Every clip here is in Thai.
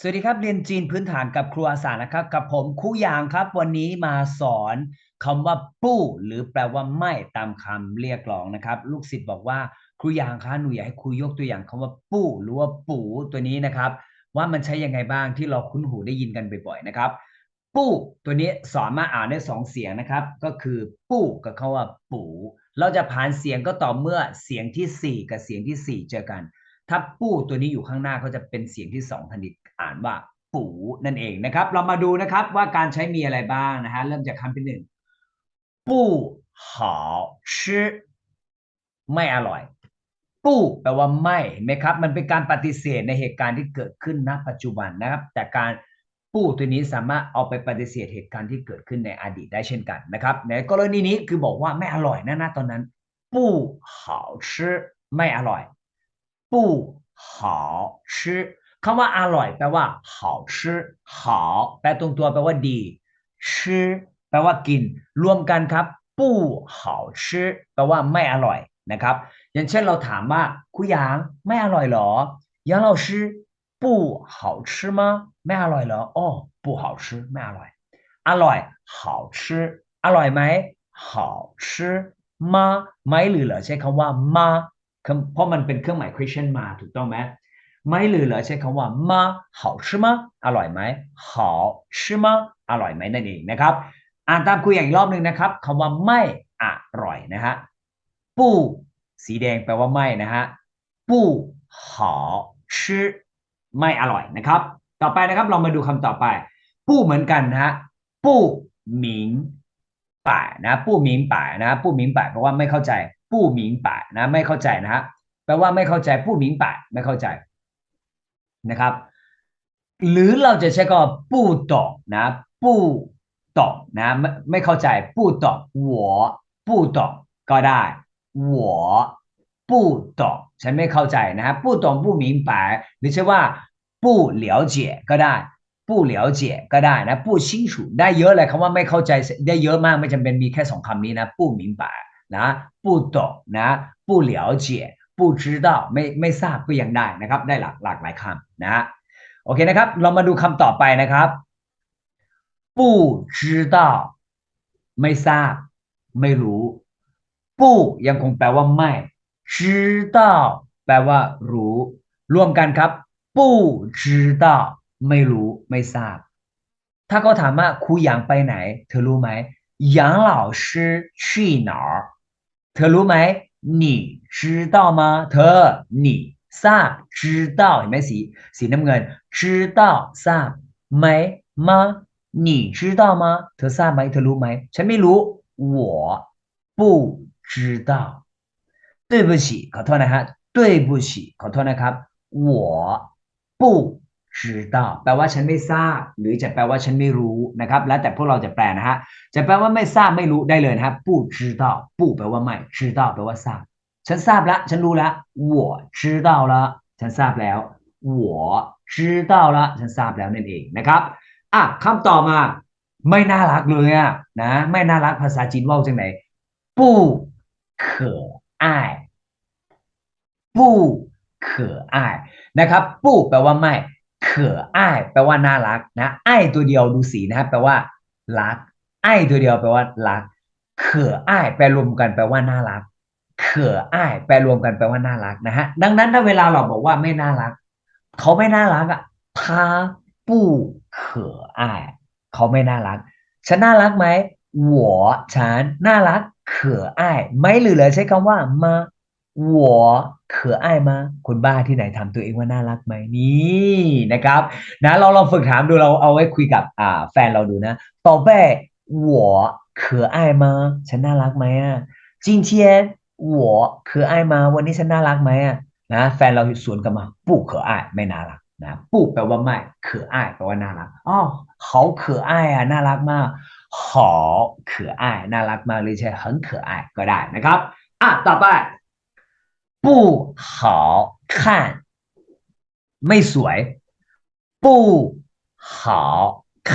สวัสดีครับเรียนจีนพื้นฐานกับครูอาสานะครับ กับผมครูหยางครับ วันนี้มาสอนคำว่าปู้ หรือแปลว่าไม่ตามคำเรียกร้องนะครับ ลูกศิษย์บอกว่าครูยางคะหนูอยากให้ครูยกตัวอย่างคำว่าปู้ หรือว่าปู่ตัวนี้นะครับ ว่ามันใช้ยังไงบ้างที่เราคุ้นหูได้ยินกันบ่อยๆนะครับ ปู้ตัวนี้สามาอ่านได้สองเสียงนะครับ ก็คือปู้กับคำว่าปู่เราจะผ่านเสียงก็ต่อเมื่อเสียงที่สี่กับเสียงที่สี่เจอกัน ถ้าปู้ตัวนี้อยู่ข้างหน้าก็จะเป็นเสียงที่สองทันทีอ่านว่าปู่นั่นเองนะครับ เรามาดูนะครับว่าการใช้มีอะไรบ้างนะฮะเริ่มจากคำที่หนึ่งปู่หาชื่อไม่อร่อย ปู่แปลว่าไม่เห็นไหมครับ มันเป็นการปฏิเสธในเหตุการณ์ที่เกิดขึ้นณปัจจุบันนะครับ แต่การปู่ตัวนี้สามารถเอาไปปฏิเสธเหตุการณ์ที่เกิดขึ้นในอดีตได้เช่นกันนะครับ ในกรณีนี้คือบอกว่าไม่อร่อยนะนะตอนนั้น ปู่หาชื่อไม่อร่อย ปู้好吃คำว่าอร่อยแปลว่า好吃好แปลตรงตัวแปลว่าดี吃แปลว่ากิน รวมกันครับ ปู้好吃แปลว่าไม่อร่อยนะครับ อย่างเช่นเราถามว่าคุยางไม่อร่อยเหรอ杨老师不好吃吗ไม่อร่อยเหรออ๋อ不好吃ไม่อร่อย อร่อย好吃อร่อยไหม好吃吗ไม่หรือเหรอใช้คำว่ามา เพราะมันเป็นเครื่องหมาย question มาถูกต้องไหมไม่หรือเหรอใช้คำว่ามา好吃吗อร่อยไหม好吃吗อร่อยไหมนั่นเองนะครับ อ่านตามคุยอย่างอีกรอบหนึ่งนะครับคำว่าไม่อร่อยนะฮะปู้สีแดงแปลว่าไม่นะฮะปู้好吃ไม่อร่อยนะครับ ต่อไปนะครับเรามาดูคำต่อไป ปู้เหมือนกันนะฮะปู้หมิงป่ายนะปู้หมิงป่ายนะปู้หมิงป่ายแปลว่าไม่เข้าใจ ปู้หมิงป่ายนะไม่เข้าใจนะฮะแปลว่าไม่เข้าใจปู้หมิงป่ายไม่เข้าใจนะครับ หรือเราจะใช้คำว่าปู้ตอกนะปู้ตอกนะไม่ไม่เข้าใจปู้ตอก我ปู้ตอกก็ได้我不懂ฉันไม่เข้าใจนะฮะ不懂不明白หรือใช่ว่า不了解ก็ได้不了解ก็ได้นะ不清楚ได้เยอะเลยคำว่าไม่เข้าใจได้เยอะมากไม่จำเป็นมีแค่สองคำนี้นะ不明白 นะ不懂นะ不了解不知道ไม่ไม่ทราบก็ยังได้นะครับ ได้หลากหลากหลายคำนะฮะโอเคนะครับ เรามาดูคำต่อไปนะครับ不知道ไม่ทราบ ไม่รู้ปู้ยังคงแปลว่าไม่知道แปลว่า รู้ รวมกันครับ不知道ไม่รู้ ไม่ทราบ ถ้าเขาถามว่าครูหยางไปไหน เธอรู้ไหม杨老师去哪儿 เธอรู้ไหม你知道吗เธอ你ทราบ知道เห็นไหมสีสีน้ำเงิน知道ทราบไหม吗你知道吗เธอทราบไหมเธอรู้ไหมฉันไม่รู้我不知道对不起ขอโทษนะฮะ对不起ขอโทษนะครับ我不 知道แปลว่าฉันไม่ทราบ หรือจะแปลว่าฉันไม่รู้นะครับ แล้วแต่พวกเราจะแปลนะฮะจะแปลว่าไม่ทราบไม่รู้ได้เลยนะครับ不知道不แปลว่าไม่知道แปลว่าทราบ ฉันทราบแล้วฉันรู้แล้ว我知道了ฉันทราบแล้ว我知道了ฉันทราบแล้วนั่นเองนะครับอ่ะคำต่อมา ไม่น่ารักเลยอ่ะนะ ไม่น่ารักภาษาจีนว่าจังไหน不可爱不可爱นะครับปู้แปลว่าไม่ เขออ้ายแปลว่าน่ารักนะไอ้ายตัวเดียวดูสีนะครับแปลว่ารักไอ้ายตัวเดียวแปลว่ารักเขออ้ายแปลรวมกันแปลว่าน่ารักเขออ้ายแปลรวมกันแปลว่าน่ารักนะฮะดังนั้นถ้าเวลาเราบอกว่าไม่น่ารัก เขาไม่น่ารักอ่ะ他不可爱เขาไม่น่ารัก ฉันน่ารักไหม我ฉันน่ารักเขออ้ายไม่หรือเลยใช้คำว่ามา 我可爱吗คนบ้าที่ไหนทำตัวเองว่าน่ารักไหมนี่นะครับ นะเราลองฝึกถามดูเราเอาไว้คุยกับอ่าแฟนเราดูนะ宝贝我可爱吗ฉันน่ารักไหมอ่ะ今天我可爱吗วันนี้ฉันน่ารักไหมอ่ะนะแฟนเราสวนกลับมา不可爱ไม่น่ารักนะ不แปลว่าไม่可爱แปลว่าน่ารักอ๋อ好可爱อ่ะน่ารักมาก好可爱น่ารักมากหรือใช่很可爱ก็ได้นะครับอ่ะต่อไป 不好看ไม่สวย不好看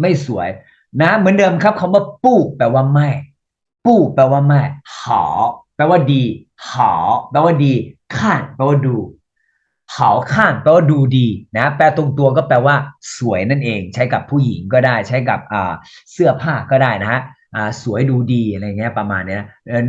ไม่สวย นะ เหมือนเดิมครับคำว่าปู้แปลว่าไม่ปู้แปลว่าไม่好แปลว่าดี好แปลว่าดี看แปลว่าดู 好看แปลว่าดูดีนะแปลตรงตัวก็แปลว่า สวยนั่นเอง ใช้กับผู้หญิงก็ได้ ใช้กับอ่าเสื้อผ้าก็ได้นะฮะอ่า สวยดูดีอะไรเงี้ยประมาณเนี้ย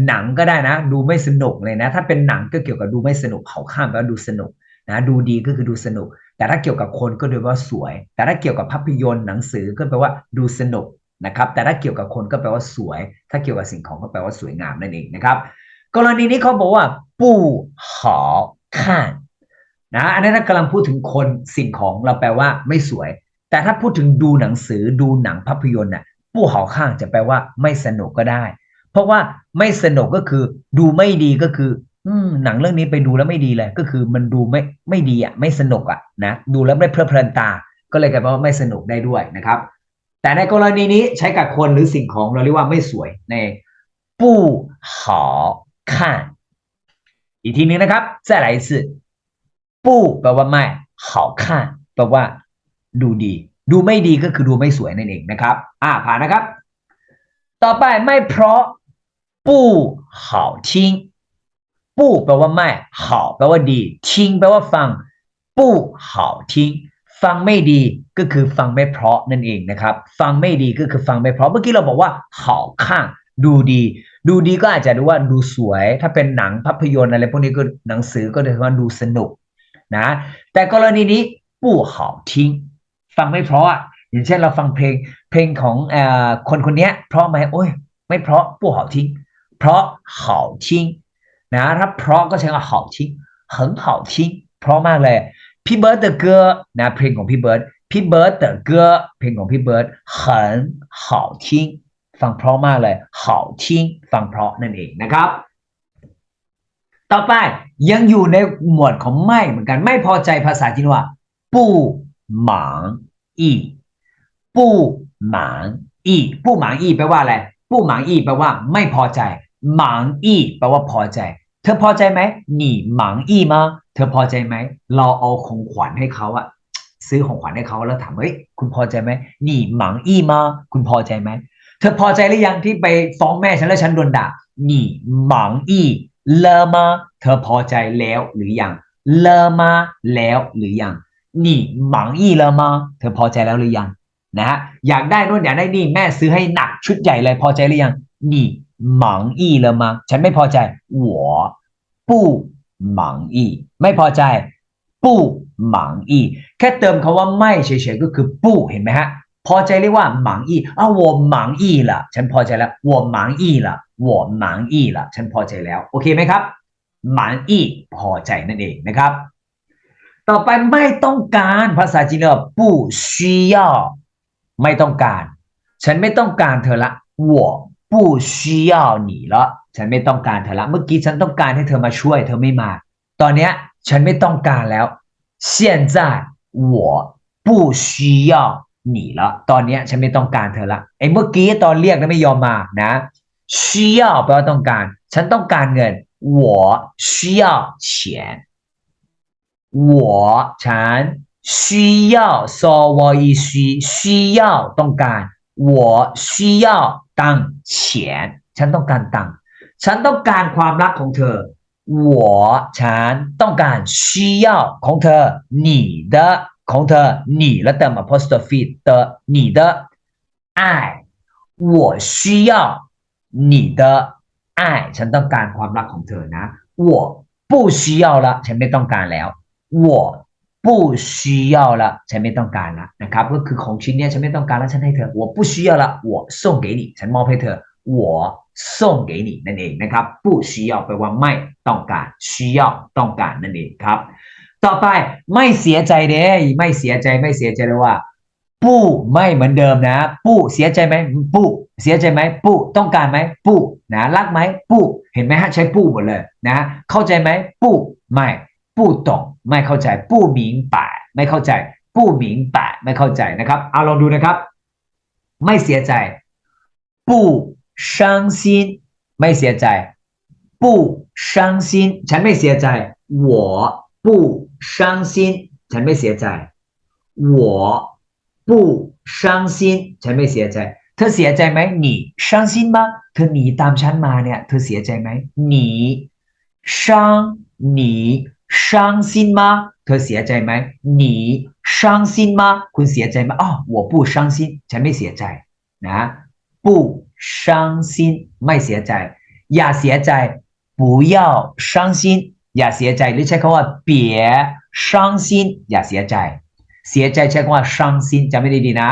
หนังก็ได้นะ ดูไม่สนุกเลยนะ ถ้าเป็นหนังก็เกี่ยวกับดูไม่สนุกเขาข้ามแปลว่าดูสนุกนะดูดีก็คือดูสนุก แต่ถ้าเกี่ยวกับคนก็ดูว่าสวย แต่ถ้าเกี่ยวกับภาพยนตร์หนังสือก็แปลว่าดูสนุกนะครับ แต่ถ้าเกี่ยวกับคนก็แปลว่าสวย ถ้าเกี่ยวกับสิ่งของก็แปลว่าสวยงามนั่นเองนะครับ กรณีนี้เขาบอกว่า ปู้หอข้านนะอันนั้นกำลังพูดถึงคนสิ่งของเราแปลว่าไม่สวย แต่ถ้าพูดถึงดูหนังสือดูหนังภาพยนตร์น่ะ ปู้หอข้างจะแปลว่าไม่สนุกก็ได้ เพราะว่าไม่สนุกก็คือ ดูไม่ดีก็คือ อืมหนังเรื่องนี้ไปดูแล้วไม่ดีเลย ก็คือมันดูไม่ไม่ดีอ่ะไม่สนุกอ่ะนะดูแล้วไม่เพลิดเพลินตา ก็เลยกลายเป็นว่าไม่สนุกได้ด้วยนะครับ แต่ในกรณีนี้ใช้กับคนหรือสิ่งของเราเรียกว่าไม่สวยในปู้หอข้านอีกทีนึงนะครับ再来一次ปู้แปลว่าไม่好看แปลว่า ดูดี ดูไม่ดีก็คือดูไม่สวยนั่นเองนะครับ อ่าผ่านนะครับ ต่อไปไม่เพราะปู้好听ปู้แปลว่าไม่好แปลว่าดีทิ้งแปลว่าฟังปู้好听ฟังไม่ดีก็คือฟังไม่เพราะนั่นเองนะครับ ฟังไม่ดีก็คือฟังไม่เพราะเมื่อกี้เราบอกว่า好看ดูดี ดูดีก็อาจจะดูว่าดูสวย ถ้าเป็นหนังภาพยนตร์อะไรพวกนี้ก็หนังสือก็ถือว่าดูสนุกนะ แต่กรณีนี้ปู้好听 ฟังไม่เพราะอ่ะอย่างเช่นเราฟังเพลงเพลงของเอ่อคนคนเนี้ย เพราะไหมโอ้ย ไม่เพราะปู้好听เพราะ好听นะถ้าเพราะก็ใช้ว่า好听很好听เพราะมากเลยพี่เบิร์ดเดอะเกอร์นะเพลงของพี่เบิร์ดพี่เบิร์ดเดอะเกอร์เพลงของพี่เบิร์ด很好听ฟังเพราะมากเลย好听ฟังเพราะนั่นเองนะครับ ต่อไปยังอยู่ในหมวดของไม่เหมือนกันไม่พอใจภาษาจีนว่าปู้ หมางอีปู้หมางอีปู้หมางอีแปลว่าอะไรปู้หมางอีแปลว่าไม่พอใจหมางอีแปลว่าพอใจ เธอพอใจไหมหนีหมางอีมเธอพอใจไหม เราเอาของขวัญให้เขาอะซื้อของขวัญให้เขาแล้วถามเฮ้ยคุณพอใจไหมหนีหมางอีมาคุณพอใจไหมเธอพอใจหรือยังที่ไปฟ้องแม่ฉันแล้วฉันโดนด่าหนีหมังอีเลอมาเธอพอใจแล้วหรือยังเลอมาแล้วหรือยัง นี่หมังอีแล้วมาเธอพอใจแล้วหรือยังนะฮะอยากได้นู่นอยากได้นี่แม่ซื้อให้หนักชุดใหญ่เลยพอใจหรือยังนี่หมังอีแล้วมาฉันไม่พอใจหัวปู่หมังอีไม่พอใจปู่หมังอีแค่เติมคำว่าไม่เฉยๆก็คือปู่เห็นไหมฮะพอใจเรียกว่าหมังอี้อ้าวหมังอีละฉันพอใจแล้ววัวหมังอี้ละวัวหมังอีละฉันพอใจแล้ว โอเคไหมครับหมังอีพอใจนั่นเองนะครับ ต่อไปไม่ต้องการภาษาจีนเราปู่ชี้ย่อไม่ต้องการ ฉันไม่ต้องการเธอละ我不需要你了ฉันไม่ต้องการเธอละ เมื่อกี้ฉันต้องการให้เธอมาช่วย เธอไม่มา ตอนเนี้ยฉันไม่ต้องการแล้ว现在我不需要你了ตอนเนี้ยฉันไม่ต้องการเธอละไอ้เมื่อกี้ตอนเรียกแล้วไม่ยอมมานะ需要แปลว่าต้องการ ฉันต้องการเงิน我需要钱我ฉัน需要ซอวอีชี需要ต้องการ我需要ตังเฉียนฉันต้องการตังฉันต้องการความรักของเธอ我ฉันต้องการ需要ของเธอ你的ของเธอ你แล้วเติม apostrophe 的你的爱我需要你的爱ฉันต้องการความรักของเธอนะ我不需要ละฉันไม่ต้องการแล้ว 我不需要了ฉันไม่ต้องการละนะครับก็คือของชิ้นนี้ฉันไม่ต้องการแล้วฉันให้เธอ我不需要了我送给你ฉันมอบให้เธอ我送给你นั่นเองนะครับ不需要แปลว่าไม่ต้องการ需要ต้องการนั่นเองครับ ต่อไปไม่เสียใจเด้ไม่เสียใจไม่เสียใจเลยว่าปู้ไม่เหมือนเดิมนะปู้เสียใจไหมปู้เสียใจไหมปู้ต้องการไหมปู้นะรักไหมปู้เห็นไหมฮะใช้ปู้หมดเลยนะ เข้าใจไหมปู้ไม่ ปู้ตงไม่เข้าใจ ปู้หมิงป่าไม่เข้าใจ ปู้หมิงป่าไม่เข้าใจนะครับ เอาลองดูนะครับ ไม่เสียใจ ปู้伤心ไม่เสียใจ ปู้伤心ฉันไม่เสียใจ我不伤心ฉันไม่เสียใจ我不伤心ฉันไม่เสียใจ เธอเสียใจไหม你伤心吗เธอหนีตามฉันมาเนี่ย เธอเสียใจไหม你伤你 伤心吗 เธอเสียใจไหม你伤心吗คุณเสียใจไหมอ๋อ我不伤心ฉันไม่เสียใจนะ不伤心ไม่เสียใจ อย่าเสียใจ不要伤心อย่าเสียใจหรือใช้คำว่า别伤心อย่าเสียใจ เสียใจใช้คำว่า伤心จำไม่ได้ดีนะ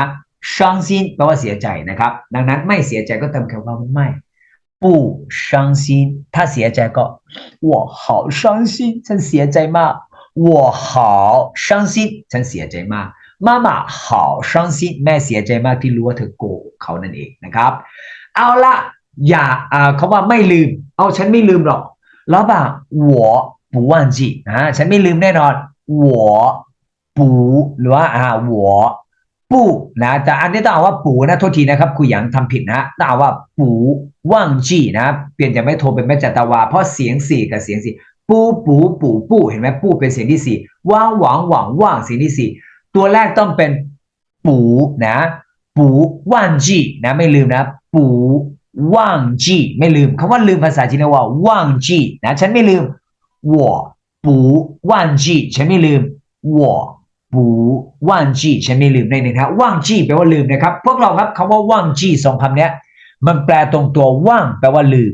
伤心แปลว่าเสียใจนะครับ ดังนั้นไม่เสียใจก็เติมคำว่าไม่ 不伤心ถ้าเสียใจก็我好伤心ฉันเสียใจมาก我好伤心ฉันเสียใจมากมาม่า好伤心แม่เสียใจมากที่รู้ว่าเธอโกหกเขานั่นเองนะครับ เอาละอย่าอ่าเขาว่าไม่ลืม เอาฉันไม่ลืมหรอก แล้วบ่า我不忘记อ่าฉันไม่ลืมแน่นอน我不หรือว่าอ่า我不นะแต่อันนี้ต้องเอาว่าปูนะโทษทีนะครับคุยหยังทำผิดนะต้องเอาว่าปู ว่างจีนะเปลี่ยนจากไม่โทรเป็นแม่จัตวาเพราะเสียงสี่กับเสียงสี่ปูปูปูปูเห็นไหมปูเป็นเสียงที่สี่ว่างหวังหวังว่างเสียงที่สี่ตัวแรกต้องเป็นปูนะปูว่างจีนะไม่ลืมนะปูว่างจีไม่ลืมคำว่าลืมภาษาจีนเรียกว่าว่างจีนะฉันไม่ลืม我不忘记ฉันไม่ลืม我不忘记ฉันไม่ลืมในหนึ่งนะว่างจีแปลว่าลืมนะครับ พวกเราครับคำว่าว่างจีสองคำเนี้ย มันแปลตรงตัวว่างแปลว่าลืม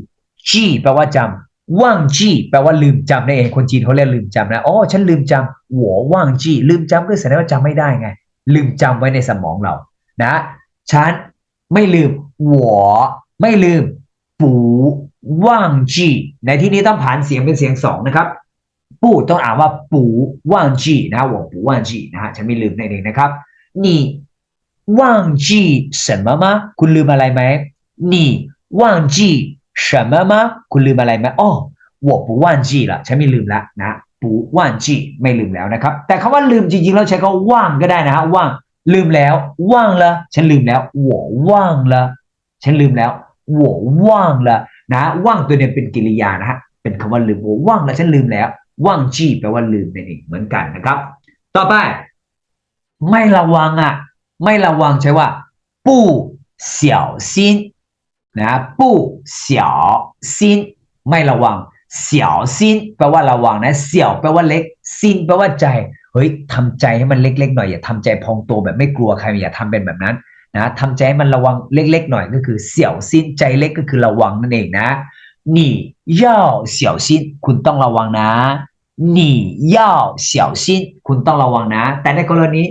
จีแปลว่าจำว่างจีแปลว่าลืมจำนั่นเองคนจีนเขาเรียกลืมจำนะอ๋อฉันลืมจำหัวว่างจีลืมจำก็แสดงว่าจำไม่ได้ไง ลืมจำไว้ในสมองเรา นะฉันไม่ลืมหัวไม่ลืมปูว่างจีในที่นี้ต้องผ่านเสียงเป็นเสียงสองนะครับ ปูต้องอ่านว่าปูว่างจีนะ我不忘记นะฮะฉันไม่ลืมนั่นเองนะครับ你忘记什么吗คุณลืมอะไรไหม 你忘记什么吗คุณลืมอะไรไหมอ๋อ我不忘记了ฉันไม่ลืมแล้วนะ不忘记ไม่ลืมแล้วนะครับ แต่คำว่าลืมจริงๆแล้วใช้คำว่าว่างก็ได้นะฮะว่าง ลืมแล้วว่างละฉันลืมแล้ว我忘了ฉันลืมแล้ว我忘了นะว่างตัวเนี้เป็นกริยานะฮะเป็นคำว่าลืม我忘了ฉันลืมแล้ว ว่างจี้แปลว่าลืมนั่นเองเหมือนกันนะครับ ต่อไป ไม่ระวังอ่ะ ไม่ระวังใช่ว่าปูเสี่ยวซิน นะปูเสี่ยวซินไม่ระวังเสี่ยวซินแปลว่าระวังนะเสี่ยวแปลว่าเล็กซินแปลว่าใจเฮ้ยทำใจให้มันเล็กๆหน่อยอย่าทำใจพองโตแบบไม่กลัวใครอย่าทำเป็นแบบนั้นนะทำใจให้มันระวังเล็กๆหน่อยก็คือเสี่ยวซินใจเล็กก็คือระวังนั่นเองนะ你要小心คุณต้องระวังนะ你要小心คุณต้องระวังนะ แต่ในกรณี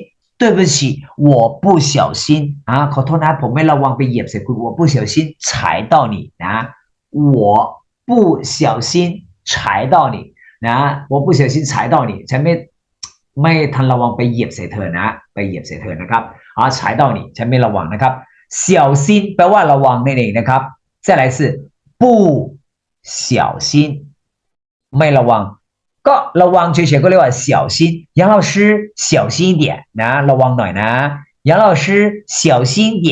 对不起 我不小心อ่าขอโทษนะผมไม่ระวังไปเหยียบใส่คุณ我不小心踩到你นะ我不小心踩到你นะ我不小心踩到你ฉันไม่ไม่ทันระวังไปเหยียบใส่เธอนะ ไปเหยียบใส่เธอนะครับอ่า踩到你ฉันไม่ระวังนะครับ小心แปลว่าระวังนั่นเองนะครับ再来是不小心ไม่ระวัง ก็ระวังเฉยๆก็เรียกว่า小心杨老师小心一点นะระวังหน่อยนะ杨老师小心一点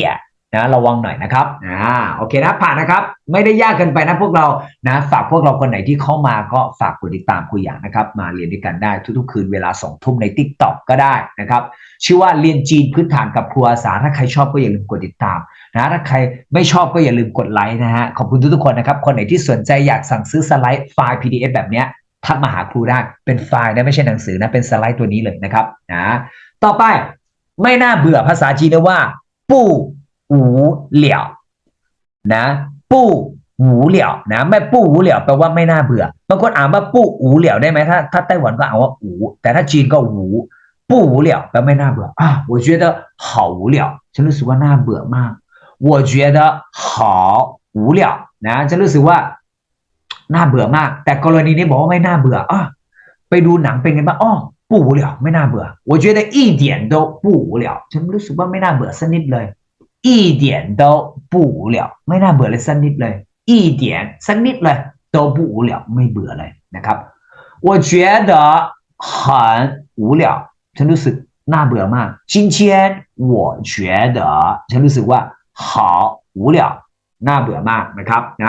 นะระวังหน่อยนะครับอ่าโอเคนะผ่านนะครับ ไม่ได้ยากเกินไปนะพวกเรานะฝากพวกเราคนไหนที่เข้ามาก็ฝากกดติดตามคุยอย่างนะครับ มาเรียนด้วยกันได้ทุกๆ คืนเวลาสองทุ่มใน t ิ k t o k ก็ได้นะครับ ชื่อว่าเรียนจีนพื้นฐานกับครูอาสาถ้าใครชอบก็อย่าลืมกดติดตามนะถ้าใครไม่ชอบก็อย่าลืมกดไลค์นะฮะขอบคุณทุกๆคนนะครับ คนไหนที่สนใจอยากสั่งซื้อสไลด์ไฟล์ PDF แบบเนี้ย ทักมาหาครูได้เป็นไฟล์นะไม่ใช่หนังสือนะเป็นสไลด์ตัวนี้เลยนะครับนะต่อไปไม่น่าเบื่อภาษาจีนเรียกว่าปู้หูเหลี่ยวนะปู้หูเหลี่ยวนะไม่ปู้หูเหลี่ยวแปลว่าไม่น่าเบื่อบางคนอ่านว่าปู้หูเหลี่ยวได้ไหมถ้าถ้าไต้หวันก็อ่านว่าหูแต่ถ้าจีนก็หูปู้หูเหลี่ยวแปลไม่น่าเบื่ออ่ะ我觉得好无聊ฉันรู้สึกว่าน่าเบื่อมาก我觉得好无聊นะฉันรู้สึกว่า น่าเบื่อมาก แต่กรณีนี้บอกว่าไม่น่าเบื่ออ่ะไปดูหนังเป็นไงบ้างอ๋อ不无聊ไม่น่าเบื่อ我觉得一点都不无聊ฉันรู้สึกว่าไม่น่าเบื่อสักนิดเลย一点都不无聊ไม่น่าเบื่อเลยสักนิดเลย一点สักนิดเลย都不无聊ไม่เบื่อเลยนะครับ我觉得很无聊ฉันรู้สึกน่าเบื่อมาก今天我觉得ฉันรู้สึกว่า好无聊น่าเบื่อมากนะครับนะ